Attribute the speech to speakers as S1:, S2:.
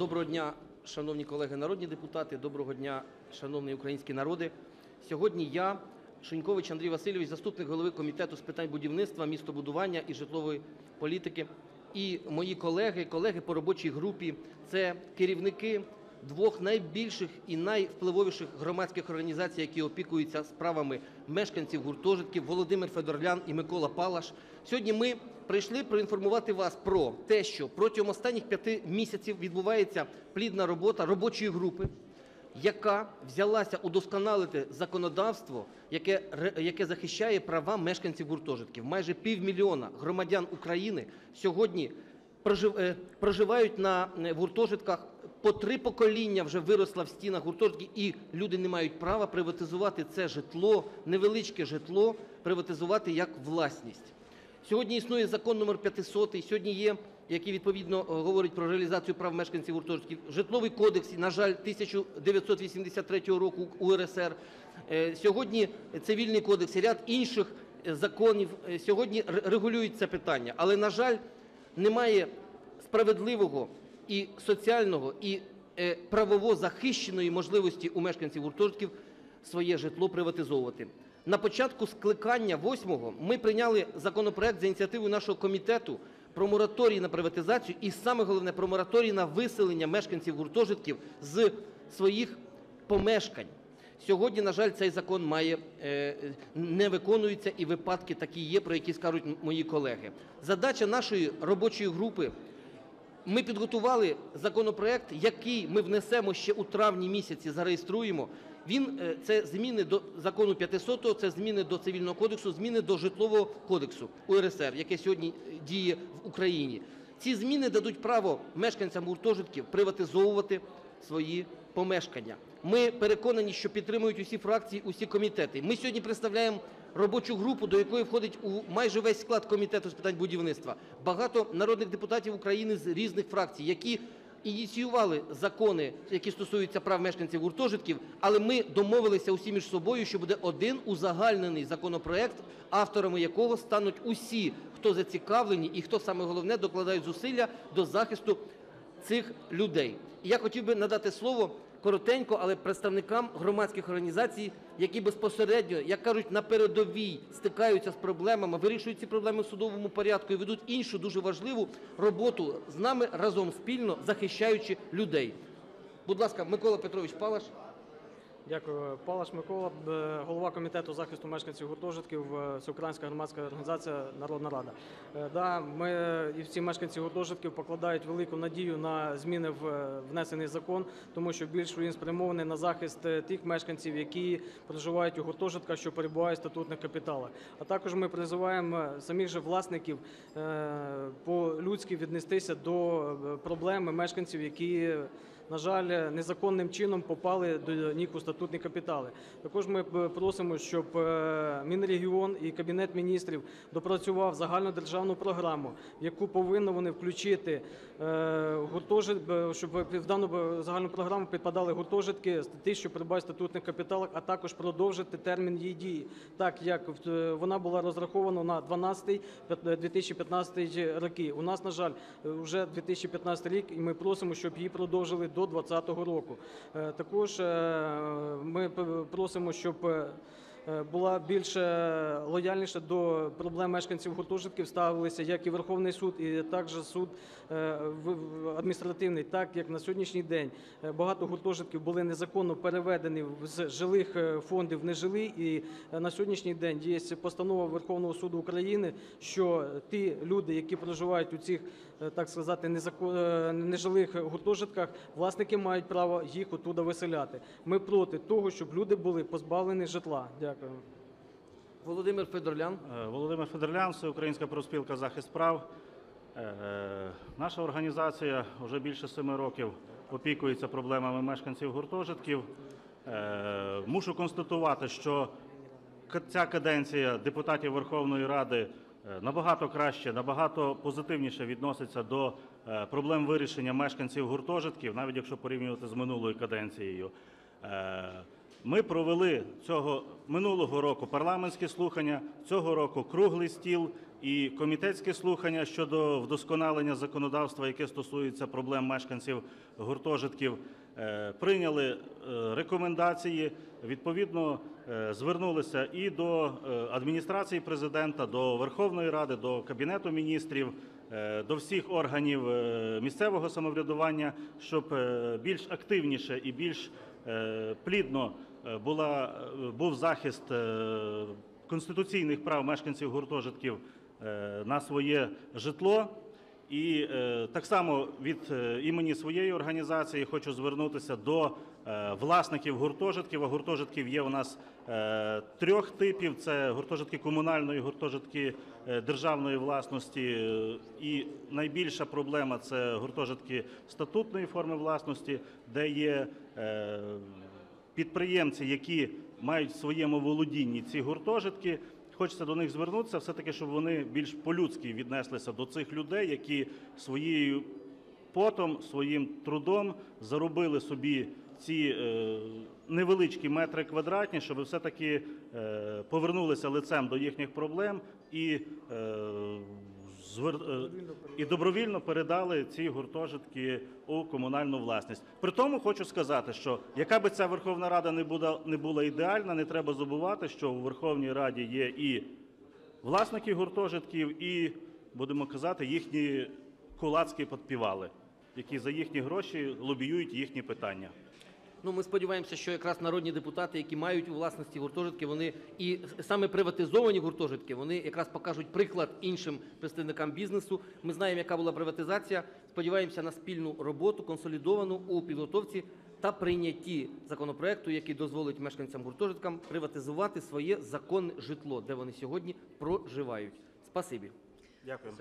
S1: Доброго дня, шановні колеги народні депутати. Доброго дня, шановні українські народи. Сьогодні я, Шунькович Андрій Васильович, заступник голови Комітету з питань будівництва, містобудування і житлової політики, і мої колеги, колеги по робочій групі – це керівники двох найбільших і найвпливовіших громадських організацій, які опікуються справами мешканців гуртожитків Володимир Федорлян і Микола Палаш. Сьогодні ми прийшли проінформувати вас про те, що протягом останніх п'яти місяців відбувається плідна робота робочої групи, яка взялася удосконалити законодавство, яке, яке захищає права мешканців гуртожитків. Майже півмільйона громадян України сьогодні е, проживають на е, гуртожитках. По три покоління вже виросло в стінах гуртожитків, і люди не мають права приватизувати це житло, невеличке житло, приватизувати як власність. Сьогодні існує закон номер 500, сьогодні є, який відповідно е, говорить про реалізацію прав мешканців гуртожитків. Житловий кодекс, на жаль, 1983 року УРСР. Е, Сьогодні цивільний кодекс ряд інших е, законів сьогодні регулюють це питання. Але, на жаль, немає справедливого і соціального, і е, правово захищеної можливості у мешканців гуртожитків своє житло приватизовувати. На початку скликання восьмого ми прийняли законопроект за ініціативою нашого комітету про мораторій на приватизацію і саме головне про мораторій на виселення мешканців гуртожитків з своїх помешкань. Сьогодні, на жаль, цей закон має е, не виконується, і випадки такі є, про які скажуть мої колеги. Задача нашої робочої групи ми підготували законопроект, який ми внесемо ще у травні місяці, зареєструємо. Він е, це зміни до закону 500, це зміни до цивільного кодексу, зміни до житлового кодексу УРСР, яке сьогодні е, діє в Україні. Ці зміни дадуть право мешканцям гуртожитків приватизовувати свої помешкання. Ми переконані, що підтримують усі фракції, усі комітети. Ми сьогодні представляємо робочу групу, до якої входить у майже весь склад комітету з питань будівництва. Багато народних депутатів України з різних фракцій, які ініціювали закони, які стосуються прав мешканців гуртожитків, але ми домовилися усі між собою, що буде один узагальнений законопроект, авторами якого стануть усі, хто зацікавлені і хто саме головне докладають зусилля до захисту цих людей. І я хотів би надати слово коротенько, але представникам громадських організацій, які безпосередньо, як кажуть, на передовій стикаються з проблемами, вирішують ці проблеми в судовому порядку і ведуть іншу дуже важливу роботу з нами разом спільно захищаючи людей. Будь ласка, Микола Петрович Палаш.
S2: Дякую. Палаш Микола, е, голова комітету захисту мешканців гуртожитків, е, Всеукраїнська громадська організація Народна Рада. Е, Да, ми і всі мешканці гуртожитків покладають велику надію на зміни в внесений закон, тому що більш він спрямований на захист тих мешканців, які проживають у гуртожитках, що перебувають в статутних капіталах. А також ми призиваємо самих же власників по-людськи віднестися до проблеми мешканців, які на жаль, незаконним чином попали до НІК у статутні капітали. Також ми просимо, щоб е, Мінрегіон і Кабінет міністрів допрацював загальнодержавну програму, яку повинні вони включити е, гуртожит, щоб в дану загальну програму підпадали гуртожитки, ті, що перебувають в статутних капіталах, а також продовжити термін її дії, так як е, вона була розрахована на 12-2015 роки. У нас, на жаль, вже 2015 рік, і ми просимо, щоб її продовжили до 2020 року. Також ми просимо, щоб е, е, була більше лояльніше до проблем мешканців гуртожитків ставилися як і Верховний суд, і також суд е, адміністративний, так як на сьогоднішній день е, багато гуртожитків були незаконно переведені з жилих е, фондів в нежилі, і е, на сьогоднішній день є постанова Верховного суду України, що ті люди, які проживають у цих, е, так сказати, е, нежилих гуртожитках, власники мають право їх оттуда виселяти. Ми проти того, щоб люди були позбавлені житла. Дякую.
S1: Володимир Федорлян.
S3: Е, Володимир Федорлян, Всеукраїнська профспілка захист прав. Е, Наша організація вже більше семи років опікується проблемами мешканців гуртожитків. Е, Мушу констатувати, що ця каденція депутатів Верховної Ради е, набагато краще, набагато позитивніше відноситься до е, проблем вирішення мешканців гуртожитків, навіть якщо порівнювати з минулою каденцією. Ми провели цього минулого року парламентські слухання, цього року круглий стіл і комітетське слухання щодо вдосконалення законодавства, яке стосується проблем мешканців гуртожитків, е, прийняли е, рекомендації. Відповідно, е, звернулися і до адміністрації президента, до Верховної Ради, до Кабінету міністрів, до всіх органів місцевого самоврядування, щоб більш активніше і більш плідно була, е, був захист е, конституційних прав мешканців гуртожитків е, на своє житло. І е, так само від е, імені своєї організації хочу звернутися до е, власників гуртожитків. А гуртожитків є у нас е, трьох типів: це гуртожитки комунальної, гуртожитки е, державної власності. е, І найбільша проблема це гуртожитки статутної форми власності, де є е, підприємці, які мають в своєму володінні ці гуртожитки. Хочеться до них звернутися, все-таки, щоб вони більш по-людськи віднеслися до цих людей, які своєю потом, своїм трудом заробили собі ці е, невеличкі метри квадратні, щоб все-таки е, повернулися лицем до їхніх проблем і, е, і добровільно передали ці гуртожитки у комунальну власність. При тому хочу сказати, що яка би ця Верховна Рада не була, не була ідеальна, не треба забувати, що у Верховній Раді є і власники гуртожитків, і, будемо казати, їхні кулацькі підпівали, які за їхні гроші лобіюють їхні питання.
S1: Ну, ми сподіваємося, що якраз народні депутати, які мають у власності гуртожитки, вони і саме приватизовані гуртожитки, вони якраз покажуть приклад іншим представникам бізнесу. Ми знаємо, яка була приватизація. Сподіваємося на спільну роботу, консолідовану у підготовці та прийнятті законопроекту, який дозволить мешканцям гуртожиткам приватизувати своє законне житло, де вони сьогодні проживають. Спасибі.
S3: Дякую.